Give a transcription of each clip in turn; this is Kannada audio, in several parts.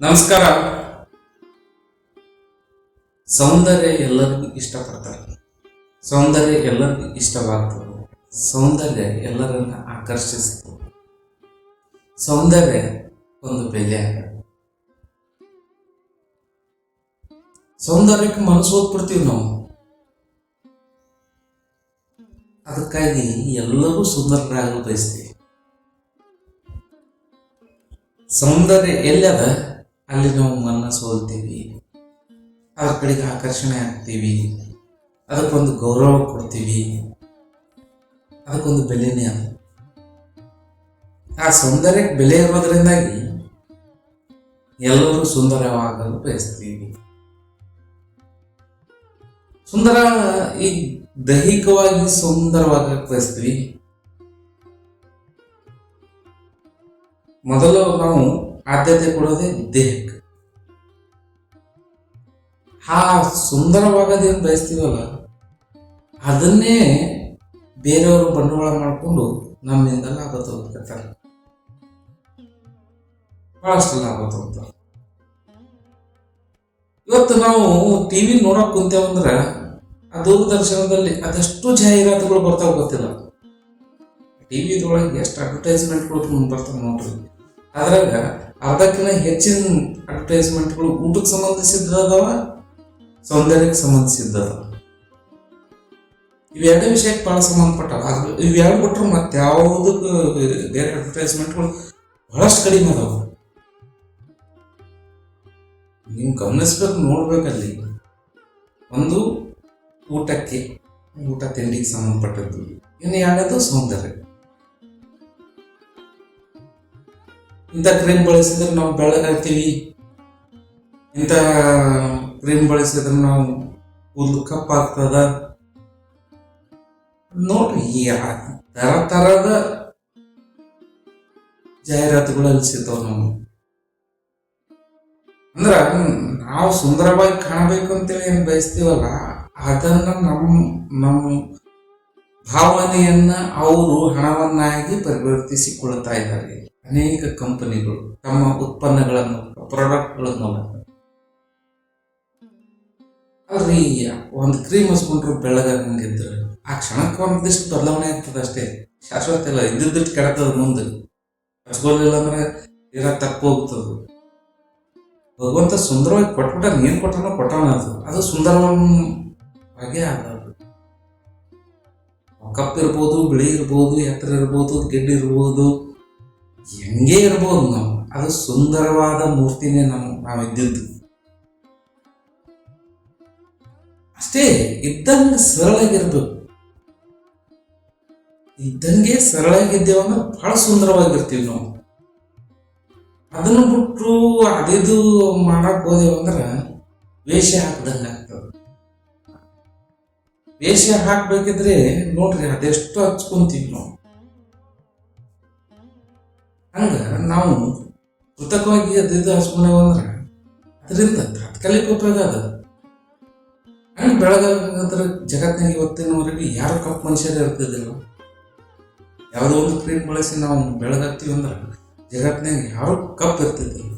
ನಮಸ್ಕಾರ. ಸೌಂದರ್ಯ ಎಲ್ಲರಿಗೂ ಇಷ್ಟಪಡ್ತಾರೆ. ಸೌಂದರ್ಯ ಎಲ್ಲರಿಗೂ ಇಷ್ಟವಾಗ್ತದೆ. ಸೌಂದರ್ಯ ಎಲ್ಲರನ್ನ ಆಕರ್ಷಿಸ್ತದೆ ಸೌಂದರ್ಯ ಒಂದು ಬೆಲೆ. ಸೌಂದರ್ಯಕ್ಕೆ ಮನಸ್ಸು ಓದ್ಬಿಡ್ತೀವಿ ನಾವು. ಅದಕ್ಕಾಗಿ ಎಲ್ಲರೂ ಸುಂದರರಾಗಲು ಬಯಸ್ತೀವಿ. ಸೌಂದರ್ಯ ಎಲ್ಲದ ಅಲ್ಲಿ ನಾವು ಮನ ಸೋಲ್ತೀವಿ. ಅದ್ರ ಕಡೆಗೆ ಆಕರ್ಷಣೆ ಆಗ್ತೀವಿ. ಅದಕ್ಕೊಂದು ಗೌರವ ಕೊಡ್ತೀವಿ. ಅದಕ್ಕೊಂದು ಬೆಲೆನೇ ಅದು. ಆ ಸೌಂದರ್ಯಕ್ಕೆ ಬೆಲೆ ಇರೋದ್ರಿಂದಾಗಿ ಎಲ್ಲರೂ ಸುಂದರವಾಗಲು ಬಯಸ್ತೀವಿ. ಸುಂದರ, ಈ ದೈಹಿಕವಾಗಿ ಸುಂದರವಾಗಕ್ಕೆ ಬಯಸ್ತೀವಿ. ಮೊದಲು ನಾವು ಆದ್ಯತೆ ಕೊಡೋದೇ ದೇಹಕ್ಕೆ. ಆ ಸುಂದರವಾಗದೇನು ಬಯಸ್ತೀವಲ್ಲ? ಅದನ್ನೇ ಬೇರೆಯವರು ಬಂಡವಾಳ ಮಾಡಿಕೊಂಡು ನಮ್ಮಿಂದ ಲಾಭ ತಗೋತಾರೆ ಬಹಳಷ್ಟು ಲಾಭ ತಗೋತಾರೆ ಇವತ್ತು ನಾವು ಟಿವಿ ನೋಡಕ್ ಕುಂತೇವಂದ್ರೆ ಆ ದೂರದರ್ಶನದಲ್ಲಿ ಅದೆಷ್ಟು ಜಾಹೀರಾತುಗಳು ಬರ್ತಾವ ಗೊತ್ತಿಲ್ಲ. ಟಿವಿದೊಳಗೆ ಎಷ್ಟು ಅಡ್ವರ್ಟೈಸ್ಮೆಂಟ್ಗಳು ಬರ್ತಾವೆ ನೋಡ್ರಿ. ಅದ್ರಾಗ ಅರ್ಧಕ್ಕಿಂತ ಹೆಚ್ಚಿನ ಅಡ್ವರ್ಟೈಸ್ಮೆಂಟ್ಗಳು ಊಟಕ್ಕೆ ಸಂಬಂಧಿಸಿದ್ದದಾವ, ಸೌಂದರ್ಯಕ್ಕೆ ಸಂಬಂಧಿಸಿದ್ದದ ಇವೆರಡು ವಿಷಯಕ್ಕೆ ಭಾಳ ಸಂಬಂಧಪಟ್ಟವ. ಇವೆರಡು ಬಿಟ್ರೆ ಮತ್ತೆ ಯಾವುದಕ್ಕೂ ಬೇರೆ ಅಡ್ವರ್ಟೈಸ್ಮೆಂಟ್ಗಳು ಬಹಳಷ್ಟು ಕಡಿಮೆ ಅದಾವ. ನೀವು ಗಮನಿಸ್ಬೇಕು, ನೋಡ್ಬೇಕಲ್ಲಿ. ಒಂದು ಊಟಕ್ಕೆ, ಊಟ ತಿಂಡಿಗೆ ಸಂಬಂಧಪಟ್ಟದ್ದು. ಇನ್ನು ಯಾವುದು ಸೌಂದರ್ಯ. ಇಂಥ ಕ್ರೀಮ್ ಬಳಸಿದ್ರೆ ನಾವು ಬೆಳಗಾಗ್ತೀವಿ. ಇಂಥ ಕ್ರೀಮ್ ಬಳಸಿದ್ರೆ ನಾವು ಕೂದಲು ಕಪ್ಪಾಗ್ತದ ನೋಡ್ರಿ, ಈ ಥರ ತರ ತರದ ಜಾಹೀರಾತುಗಳಲ್ಲಿ ಸಿಗ್ತಾವ ನಾವು ಅಂದ್ರ ನಾವು ಸುಂದರವಾಗಿ ಕಾಣಬೇಕು ಅಂತೇಳಿ ಏನ್ ಬಯಸ್ತೀವಲ್ಲ, ಅದನ್ನ ನಮ್ಮ ನಮ್ಮ ಭಾವನೆಯನ್ನ ಅವರು ಹಣವನ್ನಾಗಿ ಪರಿವರ್ತಿಸಿಕೊಳ್ತಾ ಇದ್ದಾರೆ. ಅನೇಕ ಕಂಪನಿಗಳು ತಮ್ಮ ಉತ್ಪನ್ನಗಳನ್ನು, ಪ್ರಾಡಕ್ಟ್ಗಳನ್ನು ಒಂದು ಕ್ರೀಮ್ ಹಚ್ಕೊಂಡ್ರು ಬೆಳಗಾಗಿದ್ರೆ ಆ ಕ್ಷಣಕ್ಕೆ ಒಂದಿಷ್ಟು ಬದಲಾವಣೆ ಆಗ್ತದೆ ಅಷ್ಟೇ. ಶಾಶ್ವತ ಇಲ್ಲ ಇದ್ದಿದ್ದು ಕೆಡತದ ಮುಂದೆ. ಹಚ್ಕೊಳ್ಳಿಲ್ಲ ಅಂದ್ರೆ ಇರ ತಪ್ಪು ಹೋಗ್ತದೆ. ಭಗವಂತ ಸುಂದರವಾಗಿ ಕೊಟ್ಬಿಟ್ಟ ಏನ್ ಕೊಟ್ಟನೋ ಕೊಟ್ಟಾನ ಅದು. ಅದು ಸುಂದರವಾಗೇ ಆಗಲ್ಲ. ಕಪ್ಪು ಇರ್ಬೋದು, ಬಿಳಿ ಇರ್ಬೋದು, ಎತ್ತರ ಇರ್ಬೋದು, ಗೆಡ್ಡೆ ಇರ್ಬೋದು, ಹೆಂಗೆ ಇರ್ಬೋದು ನಾವು. ಅದು ಸುಂದರವಾದ ಮೂರ್ತಿನೇ ನಾವು ನಾವು ಇದ್ದಿದ್ದು ಅಷ್ಟೇ, ಇದ್ದಂಗೆ ಸರಳಾಗಿರ್ಬೇಕು. ಇದ್ದಂಗೆ ಸರಳಾಗಿದ್ದೇವಂದ್ರೆ ಬಹಳ ಸುಂದರವಾಗಿರ್ತೀವಿ ನಾವು. ಅದನ್ನು ಬಿಟ್ಟು ಅದಿದು ಮಾಡಕ್ ಹೋದೇವಂದ್ರೆ ವೇಷ ಹಾಕ್ದಂಗೆ. ವೇಷ ಹಾಕ್ಬೇಕಿದ್ರೆ ನೋಡ್ರಿ ಅದೆಷ್ಟು ಹಚ್ಕೊಂತೀವಿ ನಾವು. ಹಂಗ ನಾವು ಕೃತಕವಾಗಿ ಅದ್ರಿಂದ ಹಚ್ಕೊಂಡೇವ ಅಂದ್ರೆ ಅದರಿಂದ ತಾತ್ಕಾಲಿಕ ಉಪಯೋಗ ಅದ. ಹಂಗ ಬೆಳಗಾದ್ರೆ ಜಗತ್ತಿನಾಗ ಇವತ್ತಿನವರೆಗೆ ಯಾರು ಕಪ್ ಮನುಷ್ಯರು ಇರ್ತಿದ್ದಿಲ್ಲ. ಯಾವುದೋ ಒಂದು ಕ್ರೀಮ್ ಬಳಸಿ ನಾವು ಬೆಳಗಾಗ್ತೀವಿ ಅಂದ್ರೆ ಜಗತ್ತಿನಾಗ ಯಾರು ಕಪ್ ಇರ್ತಿದ್ದಿಲ್ಲ.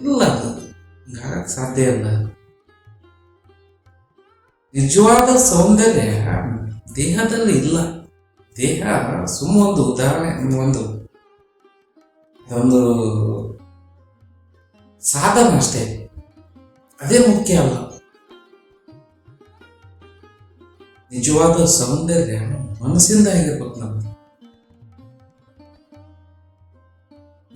ಇಲ್ಲ ಅದು. ಸಾಧ್ಯ ಇಲ್ಲ. ನಿಜವಾದ ಸೌಂದರ್ಯ ದೇಹದಲ್ಲಿ ಇಲ್ಲ. ದೇಹ ಸುಮ್ಮ ಒಂದು ಉದಾಹರಣೆ ಒಂದು ಒಂದು ಸಾಧನ ಅಷ್ಟೇ. ಅದೇ ಮುಖ್ಯ ಅಲ್ಲ. ನಿಜವಾದ ಸೌಂದರ್ಯ ಮನಸ್ಸಿಂದ ಆಗಿರ್ಬೇಕು ನಮ್ದು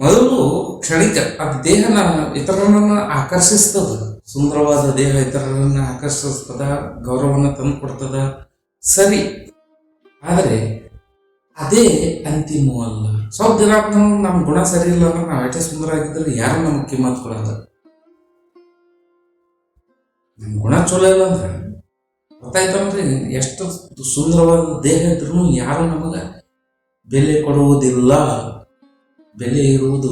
ಮೊದಲು ಕ್ಷಣಿಕ, ಅದು ದೇಹನ ಇತರರನ್ನ ಆಕರ್ಷಿಸ್ತದ. ಸುಂದರವಾದ ದೇಹ ಇತರರನ್ನು ಆಕರ್ಷಿಸ್ತದ, ಗೌರವವನ್ನು ತಂದು ಕೊಡ್ತದ ಸರಿ. ಆದರೆ ಅದೇ ಅಂತಿಮವಲ್ಲ ಸ್ವಲ್ಪ ದಿನ ನಮ್ಮ ಗುಣ ಸರಿ ಇಲ್ಲ ಅಂದ್ರೆ ನಾವು ಎಷ್ಟೇ ಸುಂದರ ಆಗಿದ್ರೆ ಯಾರು ನಮ್ಗೆ ಕಿಮ್ಮತ್ ಕೊಡಲ್ಲ ನಮ್ಮ ಗುಣ ಚಲೋ ಇಲ್ಲ ಅಂದ್ರೆ ಗೊತ್ತಾಯ್ತಂದ್ರೆ ಎಷ್ಟು ಸುಂದರವಾದ ದೇಹ ಇದ್ರೂ ಯಾರು ನಮಗೆ ಬೆಲೆ ಕೊಡುವುದಿಲ್ಲ. ಬೆಲೆ ಇರುವುದು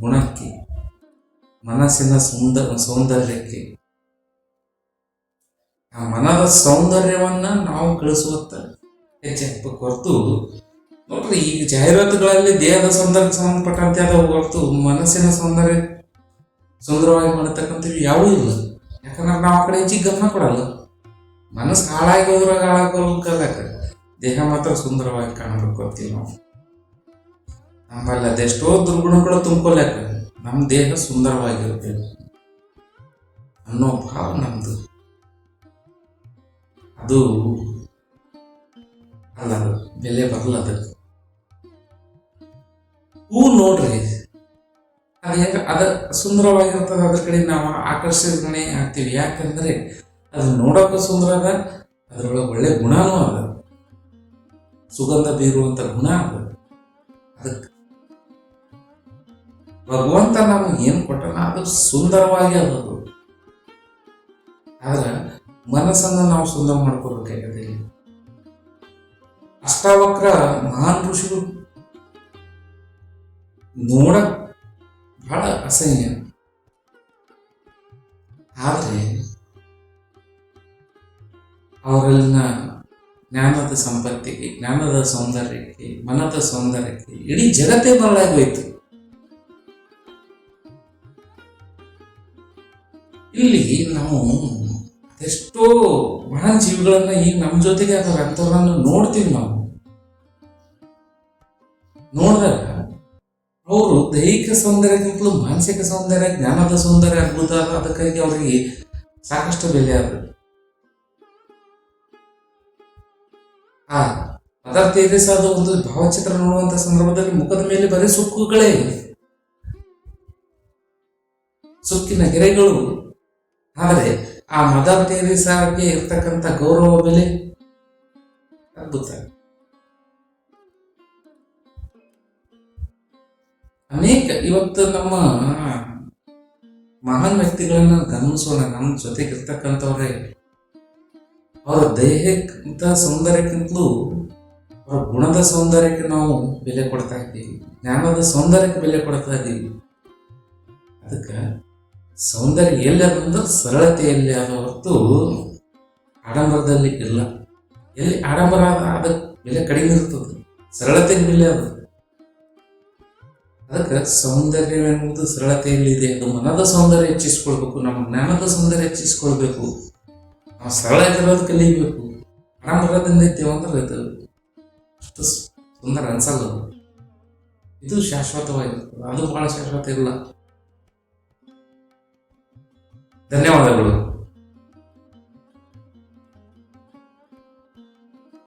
ಗುಣಕ್ಕೆ. ಮನಸ್ಸಿನ ಸುಂದರ ಸೌಂದರ್ಯಕ್ಕೆ. ಆ ಮನದ ಸೌಂದರ್ಯವನ್ನ ನಾವು ಕಳಿಸುವತ್ತ ಹೆಚ್ಚಾಗಬೇಕು ಹೊರತು, ನೋಡ್ರಿ ಈಗ ಜಾಹೀರಾತುಗಳಲ್ಲಿ ದೇಹದ ಸೌಂದರ್ಯ ಸಂಬಂಧಪಟ್ಟಂತೆ ಅದಾವ ಹೊರತು ಮನಸ್ಸಿನ ಸೌಂದರ್ಯ ಸುಂದರವಾಗಿ ಮಾಡತಕ್ಕಂಥವು ಯಾವೂ ಇಲ್ಲ. ಯಾಕಂದ್ರೆ ನಾವು ಆ ಕಡೆ ಹೆಚ್ಚಿಗೆ ಗಮನ ಕೊಡಲ್ಲ. ಮನಸ್ಸು ಹಾಳಾಗಿ ಹೋದ್ರಾಗ ಹಾಳಾಗೋಲ್ಕಲ್ಲಕ ದೇಹ ಮಾತ್ರ ಸುಂದರವಾಗಿ ಕಾಣಬೇಕು ಅಂತೀವಿ ನಾವು. ನಮ್ಮಲ್ಲಿ ಅದೆಷ್ಟೋ ದುರ್ಗುಣಗಳು ತುಂಬ್ಕೊಲ್ಯಾಕ ನಮ್ಮ ದೇಹ ಸುಂದರವಾಗಿರುತ್ತೆ ಅನ್ನೋ ಭಾವ ನಮ್ದು. ಅದು ಅಲ್ಲ, ಬೆಲೆ ಬರಲ್ಲ ಅದಕ್ಕೆ ಹೂ ನೋಡ್ರಿ. ಅದು ಯಾಕೆ ಅದ ಸುಂದರವಾಗಿರ್ತದೆ ಅದ್ರ ಕಡೆ ನಾವು ಆಕರ್ಷಣೆ ಆಗ್ತೀವಿ. ಯಾಕಂದ್ರೆ ಅದು ನೋಡೋಕ್ಕೂ ಸುಂದರ ಅದ, ಅದರೊಳಗೆ ಒಳ್ಳೆ ಗುಣನೂ ಅದ. ಸುಗಂಧ ಬೀರುವಂತ ಗುಣ ಅದ. ಭಗವಂತ ನಮಗೆ ಏನು ಕೊಟ್ಟನ ಅದು ಸುಂದರವಾಗಿ ಅದು. ಆದ್ರೆ ಮನಸ್ಸನ್ನು ನಾವು ಸುಂದರ ಮಾಡ್ಕೋಬೇಕಾಗಿದೆ ಅಷ್ಟಾವಕ್ರ ಮಹಾನ್ ಋಷಿಗಳು ನೋಡಕ್ ಬಹಳ ಅಸಹ್ಯ ಆದ್ರೆ ಅವರಲ್ಲಿನ ಜ್ಞಾನದ ಸಂಪತ್ತಿಗೆ, ಜ್ಞಾನದ ಸೌಂದರ್ಯಕ್ಕೆ, ಮನದ ಸೌಂದರ್ಯಕ್ಕೆ ಇಡೀ ಜಗತ್ತೇ ಬರಲಾಗೋಯ್ತು ಇಲ್ಲಿ ನಾವು ಎಷ್ಟೋ ಬಹಳ ಜೀವಿಗಳನ್ನ ಈಗ ನಮ್ಮ ಜೊತೆಗೆ ಅಥವಾ ಅಂಥವ್ರನ್ನ ನೋಡ್ತೀವಿ ನಾವು. ನೋಡಿದಾಗ ಅವರು ದೈಹಿಕ ಸೌಂದರ್ಯಕ್ಕಿಂತಲೂ ಮಾನಸಿಕ ಸೌಂದರ್ಯ, ಜ್ಞಾನದ ಸೌಂದರ್ಯ ಅದ್ಭುತ ಅದ ಅದಕ್ಕಾಗಿ ಅವರಿಗೆ ಸಾಕಷ್ಟು ಬೆಲೆ ಅದ ಆ ಮದರ್ ತೆರೇಸಾದ ಒಂದು ಭಾವಚಿತ್ರ ನೋಡುವಂತ ಸಂದರ್ಭದಲ್ಲಿ ಮುಖದ ಮೇಲೆ ಬರೀ ಸುಕ್ಕುಗಳೇ ಸುಕ್ಕಿನ ಗೆರೆಗಳು ಆದರೆ ಆ ಮದರ್ ತೆರೇಸಾಗೆ ಇರ್ತಕ್ಕಂಥ ಗೌರವ ಬೆಲೆ ಅದ್ಭುತ. ಅನೇಕ ಇವತ್ತು ನಮ್ಮ ಮಹಾನ್ ವ್ಯಕ್ತಿಗಳನ್ನ ಗಮನಿಸೋಣ. ನಮ್ಮ ಜೊತೆಗೆ ಇರ್ತಕ್ಕಂಥವ್ರೆ, ಅವರ ದೇಹಕ್ಕಿಂತ ಸೌಂದರ್ಯಕ್ಕಿಂತಲೂ, ಅವರ ಗುಣದ ಸೌಂದರ್ಯಕ್ಕೆ ನಾವು ಬೆಲೆ ಕೊಡ್ತಾ ಇದ್ದೀವಿ. ಜ್ಞಾನದ ಸೌಂದರ್ಯಕ್ಕೆ ಬೆಲೆ ಕೊಡ್ತಾ ಇದ್ದೀವಿ. ಅದಕ್ಕೆ ಸೌಂದರ್ಯ ಎಲ್ಲಿ ಅದಂದ್ರೆ ಸರಳತೆಯಲ್ಲಿ ಆದ ಹೊರತು ಆಡಂಬರದಲ್ಲಿ ಇಲ್ಲ ಎಲ್ಲಿ ಆಡಂಬರ ಆದ ಬೆಲೆ ಕಡಿಮೆ ಇರ್ತದೆ. ಸರಳತೆ ಬೆಲೆ ಅದು. ಅದಕ್ಕೆ ಸೌಂದರ್ಯ ಸರಳತೆಯಲ್ಲಿ ಇದೆ ಅದು ಮನದ ಸೌಂದರ್ಯ ಹೆಚ್ಚಿಸ್ಕೊಳ್ಬೇಕು, ನಮ್ಮ ಜ್ಞಾನದ ಸೌಂದರ್ಯ ಹೆಚ್ಚಿಸ್ಕೊಳ್ಬೇಕು. ನಾವು ಸರಳ ಇರೋದು ಕಲಿಬೇಕು ಆಡಂಬರದಿಂದ ಇದ್ದೇವೆ ಅಂದ್ರೆ ಅಷ್ಟು ಸುಂದರ ಅನ್ಸಲ್ಲ ಇದು ಶಾಶ್ವತವಾಗಿರ್ತದೆ. ಅದು ಬಹಳ ಶಾಶ್ವತ ಇಲ್ಲ. ಧನ್ಯವಾದಗಳು